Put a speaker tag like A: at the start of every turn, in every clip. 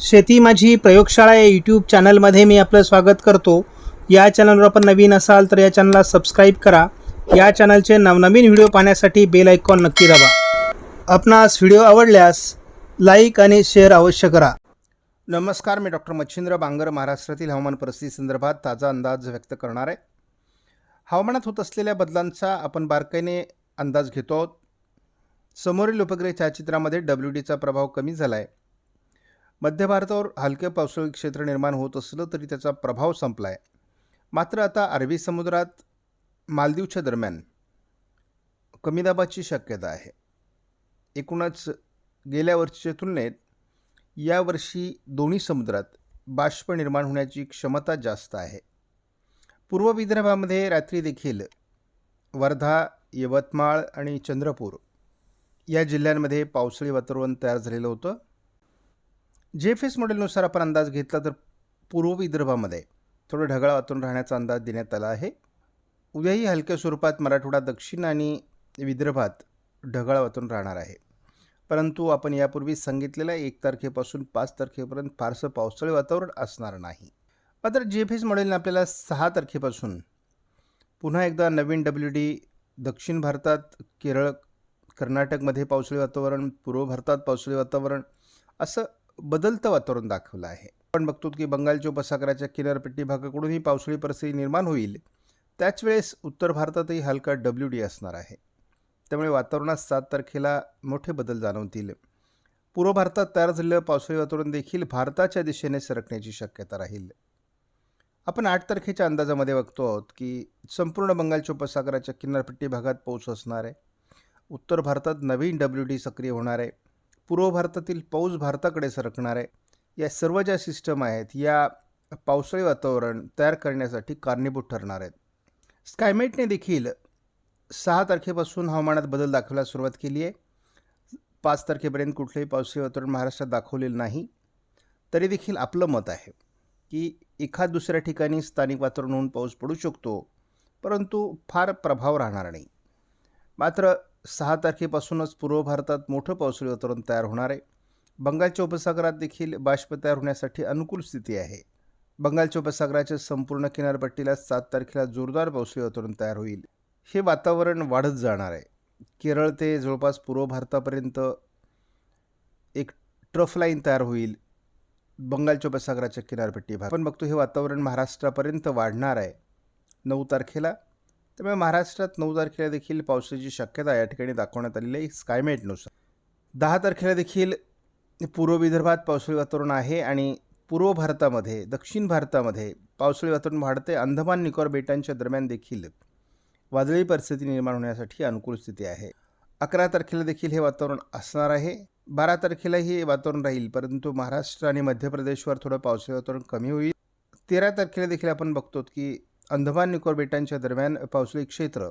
A: शेती माझी प्रयोगशाळा या यूट्यूब चॅनलमध्ये मी आपलं स्वागत करतो. या चॅनलवर आपण नवीन असाल तर या चॅनलला सबस्क्राईब करा. या चॅनलचे नवनवीन व्हिडिओ पाहण्यासाठी बेल आयकॉन नक्की दाबा. आपणास व्हिडिओ आवडल्यास लाईक आणि शेअर अवश्य करा. नमस्कार मी डॉक्टर मच्छिंद्र बांगर महाराष्ट्रातील हवामान परिस्थिती संदर्भात ताजा अंदाज व्यक्त करणार आहे. हवामानात होत असलेल्या बदलांचा आपण बारकाईने अंदाज घेतो आहोत. समोरील उपग्रह छायाचित्रामध्ये डब्ल्यू डीचा प्रभाव कमी झाला आहे मध्य भारतावर हलके पावसाळी क्षेत्र निर्माण होत असलं तरी त्याचा प्रभाव संपला आहे मात्र आता अरबी समुद्रात मालदीवच्या दरम्यान कमी दाबाची शक्यता आहे. एकूणच गेल्या वर्षीच्या तुलनेत यावर्षी दोन्ही समुद्रात बाष्प निर्माण होण्याची क्षमता जास्त आहे. पूर्व विदर्भामध्ये रात्री देखील वर्धा यवतमाळ आणि चंद्रपूर या जिल्ह्यांमध्ये पावसाळी वातावरण तयार झालेलं होतं. जे एफ एस मॉडेलनुसार आपण अंदाज घेतला तर पूर्व विदर्भामध्ये थोडं ढगाळ वातावरण राहण्याचा अंदाज देण्यात आला आहे. उद्याही हलक्या स्वरूपात मराठवाडा दक्षिण आणि विदर्भात ढगाळ वातावरण राहणार आहे. परंतु आपण यापूर्वी सांगितलेल्या एक तारखेपासून पाच तारखेपर्यंत फारसं पावसाळी वातावरण असणार नाही. मात्र जे एफ एस मॉडेलने आपल्याला सहा तारखेपासून पुन्हा एकदा नवीन डब्ल्यू डी दक्षिण भारतात केरळ कर्नाटकमध्ये पावसाळी वातावरण पूर्व भारतात पावसाळी वातावरण असं बदलतं वातावरण दाखवलं आहे. आपण बघतो की बंगालच्या उपसागराच्या किनारपट्टी भागाकडूनही पावसाळी परिस्थिती निर्माण होईल. त्याच वेळेस उत्तर भारतातही हलका डब्ल्यू डी असणार आहे. त्यामुळे वातावरणात सात तारखेला मोठे बदल जाणवतील. पूर्व भारतात तयार झालेलं पावसाळी वातावरण देखील भारताच्या दिशेने सरकण्याची शक्यता राहील. आपण आठ तारखेच्या अंदाजामध्ये बघतो आहोत की संपूर्ण बंगालच्या उपसागराच्या किनारपट्टी भागात पाऊस असणार आहे. उत्तर भारतात नवीन डब्ल्यू डी सक्रिय होणार आहे. पूर्व भारतातील पाऊस भारताकडे सरकणार आहे. या सर्व ज्या सिस्टम आहेत या पावसाळी वातावरण तयार करण्यासाठी कारणीभूत ठरणार आहेत. स्कायमेटने देखील सहा तारखेपासून हवामानात बदल दाखवायला सुरुवात केली आहे. पाच तारखेपर्यंत कुठलंही पावसाळी वातावरण महाराष्ट्रात दाखवलेलं नाही. तरी देखील आपलं मत आहे की एखाद दुसऱ्या ठिकाणी स्थानिक वातावरण होऊन पाऊस पडू शकतो परंतु फार प्रभाव राहणार नाही. मात्र सहा तारखेपासूनच पूर्व भारतात मोठं पावसाळी वातावरण तयार होणार आहे. बंगालच्या उपसागरात देखील बाष्प तयार होण्यासाठी अनुकूल स्थिती आहे. बंगालच्या उपसागराच्या संपूर्ण किनारपट्टीला सात तारखेला जोरदार पावसाळी वातावरण तयार होईल. हे वातावरण वाढत जाणार आहे. केरळ ते जवळपास पूर्व भारतापर्यंत एक ट्रफ लाईन तयार होईल. बंगालच्या उपसागराच्या किनारपट्टी भाग आपण बघतो हे वातावरण महाराष्ट्रापर्यंत वाढणार आहे. नऊ तारखेला त्यामुळे महाराष्ट्रात नऊ तारखेला देखील पावसाची शक्यता या ठिकाणी दाखवण्यात आलेली आहे. स्कायमेटनुसार दहा तारखेला देखील पूर्व विदर्भात पावसाळी वातावरण आहे आणि पूर्व भारतामध्ये दक्षिण भारतामध्ये पावसाळी वातावरण वाढते. अंदमान निकोबार बेटांच्या दरम्यान देखील वादळी परिस्थिती निर्माण होण्यासाठी अनुकूल स्थिती आहे. अकरा तारखेला देखील हे वातावरण असणार आहे. बारा तारखेलाही हे वातावरण राहील परंतु महाराष्ट्र आणि मध्य प्रदेशवर थोडं पावसाळी वातावरण कमी होईल. तेरा तारखेला देखील आपण बघतो की अंदमान निकोबार बेटांच्या दरम्यान पावसाळी क्षेत्र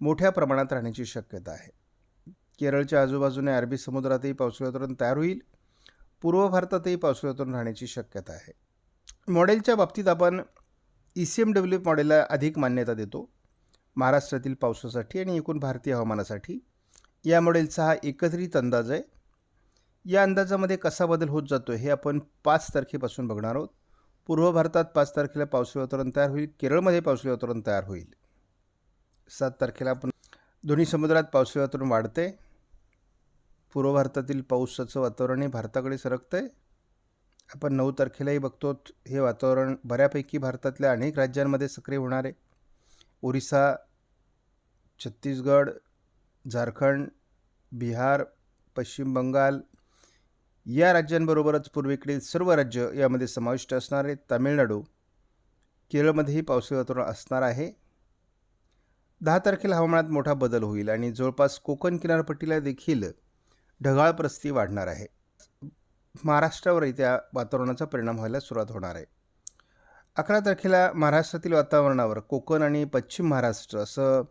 A: मोठ्या प्रमाणात राहण्याची शक्यता आहे. केरळच्या आजूबाजूने अरबी समुद्रातही पावसाळी वातावरण तयार होईल. पूर्व भारतातही पावसाळी वातावरण राहण्याची शक्यता आहे. मॉडेलच्या बाबतीत आपण ई सी एम डब्ल्यू मॉडेलला अधिक मान्यता देतो. महाराष्ट्रातील पावसासाठी आणि एकूण भारतीय हवामानासाठी. या मॉडेलचा हा एकत्रित अंदाज आहे. या अंदाजामध्ये कसा बदल होत जातो हे आपण पाच तारखेपासून बघणार आहोत. पूर्व भारतात पाच तारखेला पावसाळी वातावरण तयार होईल. केरळमध्ये पावसाळी वातावरण तयार होईल. सात तारखेला आपण दोन्ही समुद्रात पावसाळी वातावरण वाढते. पूर्व भारतातील पावसाचं वातावरणही भारताकडे सरकतं आहे आपण नऊ तारखेलाही बघतो हे वातावरण बऱ्यापैकी भारतातल्या अनेक राज्यांमध्ये सक्रिय होणार आहे. ओरिसा छत्तीसगड झारखंड बिहार पश्चिम बंगाल या राज्यांबरोबरच पूर्वेकडील सर्व राज्य यामध्ये समाविष्ट असणारे तामिळनाडू केरळमध्येही पावसाळी वातावरण असणार आहे. दहा तारखेला हवामानात मोठा बदल होईल आणि जवळपास कोकण किनारपट्टीला देखील ढगाळ परिस्थिती वाढणार आहे. महाराष्ट्रावरही त्या वातावरणाचा परिणाम व्हायला सुरुवात होणार आहे. अकरा तारखेला महाराष्ट्रातील वातावरणावर कोकण आणि पश्चिम महाराष्ट्र असं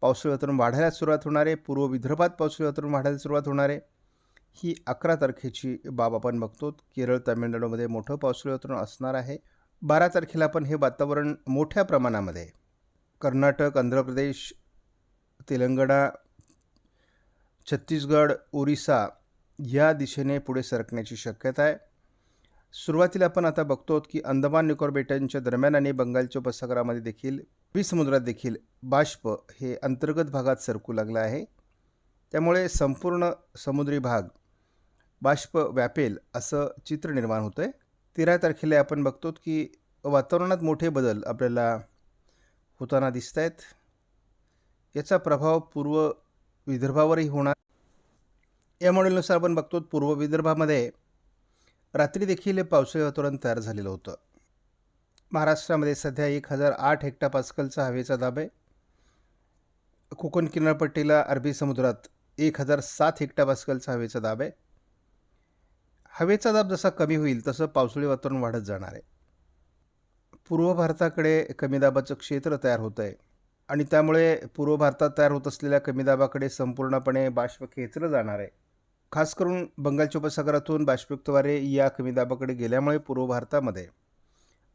A: पावसाळी वातावरण वाढायला सुरुवात होणार आहे. पूर्व विदर्भात पावसाळी वातावरण वाढायला सुरुवात होणार आहे. ही अकरा तारखेची बाब आपण बघतो. केरळ तामिळनाडूमध्ये मोठं पावसाळी वातावरण असणार आहे. बारा तारखेला पण हे वातावरण मोठ्या प्रमाणामध्ये कर्नाटक आंध्र प्रदेश तेलंगणा छत्तीसगड ओरिसा या दिशेने पुढे सरकण्याची शक्यता आहे.
B: सुरुवातीला आपण आता बघतो की अंदमान निकोबार बेटांच्या दरम्यान आणि बंगालच्या उपसागरामध्ये देखील अरबी समुद्रात देखील बाष्प हे अंतर्गत भागात सरकू लागलं आहे. त्यामुळे संपूर्ण समुद्री भाग बाष्प व्यापेल असं चित्र निर्माण होतं आहे तेरा तारखेला आपण बघतो की वातावरणात मोठे बदल आपल्याला होताना दिसत आहेत याचा प्रभाव पूर्व विदर्भावरही होणार. या मॉडेलनुसार आपण बघतो पूर्व विदर्भामध्ये रात्री देखील पावसाळी वातावरण तयार झालेलं होतं. महाराष्ट्रामध्ये सध्या एक हजार आठ हेक्टा पास्कलचा हवेचा दाब आहे. कोकण किनारपट्टीला अरबी समुद्रात एक हजार सात हेक्टा पास्कलचा हवेचा दाब आहे. हवेचा दाब जसा कमी होईल तसं पावसाळी वातावरण वाढत जाणार आहे. पूर्व भारताकडे कमी दाबाचं क्षेत्र तयार होतं आहे आणि त्यामुळे पूर्व भारतात तयार होत असलेल्या कमी दाबाकडे संपूर्णपणे बाष्प खेचलं जाणार आहे. खास करून बंगालच्या उपसागरातून बाष्पयुक्त वारे या कमी दाबाकडे गेल्यामुळे पूर्व भारतामध्ये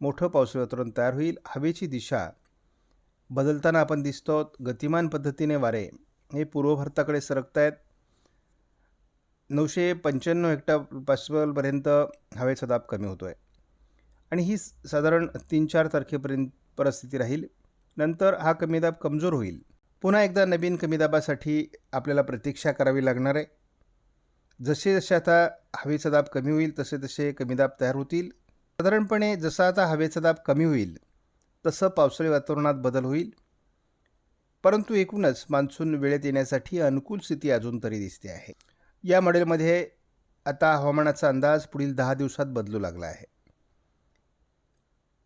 B: मोठं पावसाळी वातावरण तयार होईल. हवेची दिशा बदलताना आपण दिसतो गतिमान पद्धतीने वारे हे पूर्व भारताकडे सरकत आहेत नऊशे पंच्याण्णव हेक्टर पासूनपर्यंत हवेचा दाब कमी होतो आहे आणि ही साधारण तीन चार तारखेपर्यंत परिस्थिती राहील. नंतर हा कमी दाब कमजोर होईल. पुन्हा एकदा नवीन कमी दाबासाठी आपल्याला प्रतीक्षा करावी लागणार आहे. जसे जसे आता हवेचा दाब कमी होईल तसे तसे कमी दाब तयार होतील. साधारणपणे जसा आता हवेचा दाब कमी होईल तसं पावसाळी वातावरणात बदल होईल. परंतु एकूणच मान्सून वेळेत येण्यासाठी अनुकूल स्थिती अजून तरी दिसते आहे. या मॉडेलमध्ये आता हवामानाचा अंदाज पुढील दहा दिवसात बदलू लागला आहे.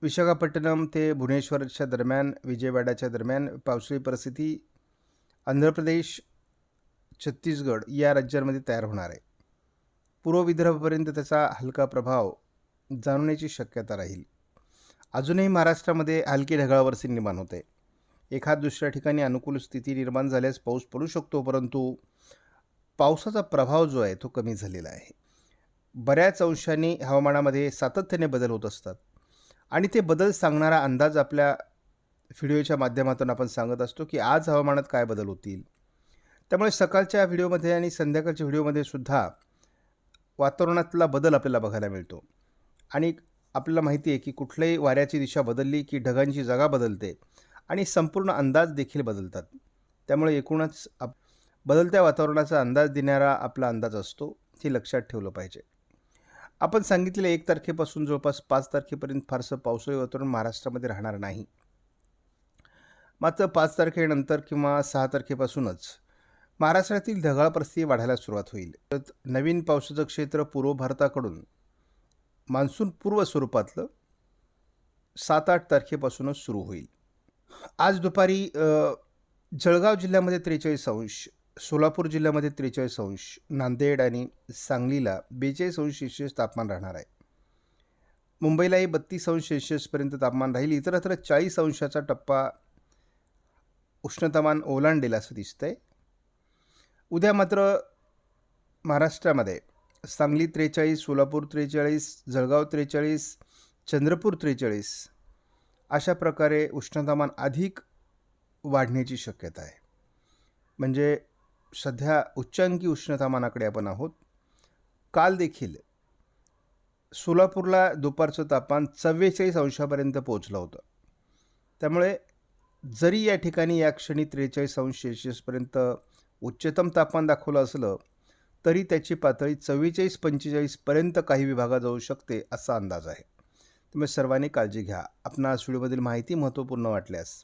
B: विशाखापट्टणम ते भुवनेश्वरच्या दरम्यान विजयवाडाच्या दरम्यान पावसाळी परिस्थिती आंध्र प्रदेश छत्तीसगड या राज्यांमध्ये तयार होणार आहे. पूर्व विदर्भापर्यंत त्याचा हलका प्रभाव जाणवण्याची शक्यता राहील. अजूनही महाराष्ट्रामध्ये हलकी ढगाळवरसी निर्माण होते. एखाद दुसऱ्या ठिकाणी अनुकूल स्थिती निर्माण झाल्यास पाऊस पडू शकतो परंतु पावसाचा प्रभाव जो आहे तो कमी झालेला आहे. बऱ्याच अंशांनी हवामानामध्ये सातत्याने बदल होत असतात. आणि ते बदल सांगणारा अंदाज आपल्या व्हिडिओच्या माध्यमातून आपण सांगत असतो की आज हवामानात काय बदल होतील. त्यामुळे सकाळच्या व्हिडिओमध्ये आणि संध्याकाळच्या व्हिडिओमध्ये सुद्धा वातावरणातला बदल आपल्याला बघायला मिळतो. आणि आपल्याला माहिती आहे की कुठल्याही वाऱ्याची दिशा बदलली की ढगांची जागा बदलते आणि संपूर्ण अंदाज देखील बदलतात. त्यामुळे एकूणच आप बदलत्या वातावरणाचा अंदाज देणारा आपला अंदाज असतो हे लक्षात ठेवलं पाहिजे. आपण सांगितलेल्या एक तारखेपासून जवळपास पाच तारखेपर्यंत फारसं पावसाळी वातावरण महाराष्ट्रामध्ये राहणार नाही. मात्र पाच तारखेनंतर किंवा सहा तारखेपासूनच महाराष्ट्रातील ढगाळ परिस्थिती वाढायला सुरुवात होईल. तर नवीन पावसाचं क्षेत्र पूर्व भारताकडून मान्सून पूर्व स्वरूपातलं सात आठ तारखेपासूनच सुरू होईल. आज दुपारी जळगाव जिल्ह्यामध्ये त्रेचाळीस अंश सोलापूर जिल्ह्यामध्ये त्रेचाळीस अंश नांदेड आणि सांगलीला बेचाळीस अंश सेल्शियस तापमान राहणार आहे. मुंबईलाही बत्तीस अंश सेल्शियसपर्यंत तापमान राहील. इतरत्र चाळीस अंशाचा टप्पा उष्णतामान ओलांडेल असं दिसतं आहे उद्या मात्र महाराष्ट्रामध्ये सांगली त्रेचाळीस सोलापूर त्रेचाळीस जळगाव त्रेचाळीस चंद्रपूर त्रेचाळीस अशा प्रकारे उष्णतामान अधिक वाढण्याची शक्यता आहे. म्हणजे सध्या उच्चांकी उष्णतामानाकडे आपण आहोत. काल देखील सोलापूरला दुपारचं तापमान चव्वेचाळीस अंशापर्यंत पोहोचलं होतं. त्यामुळे जरी या ठिकाणी या क्षणी त्रेचाळीस अंश सेल्शियसपर्यंत उच्चतम तापमान दाखवलं असलं तरी त्याची पातळी चव्वेचाळीस पंचेचाळीसपर्यंत काही विभागात जाऊ शकते असा अंदाज आहे. त्यामुळे सर्वांनी काळजी घ्या. आपणास व्हिडिओमधील माहिती महत्त्वपूर्ण वाटल्यास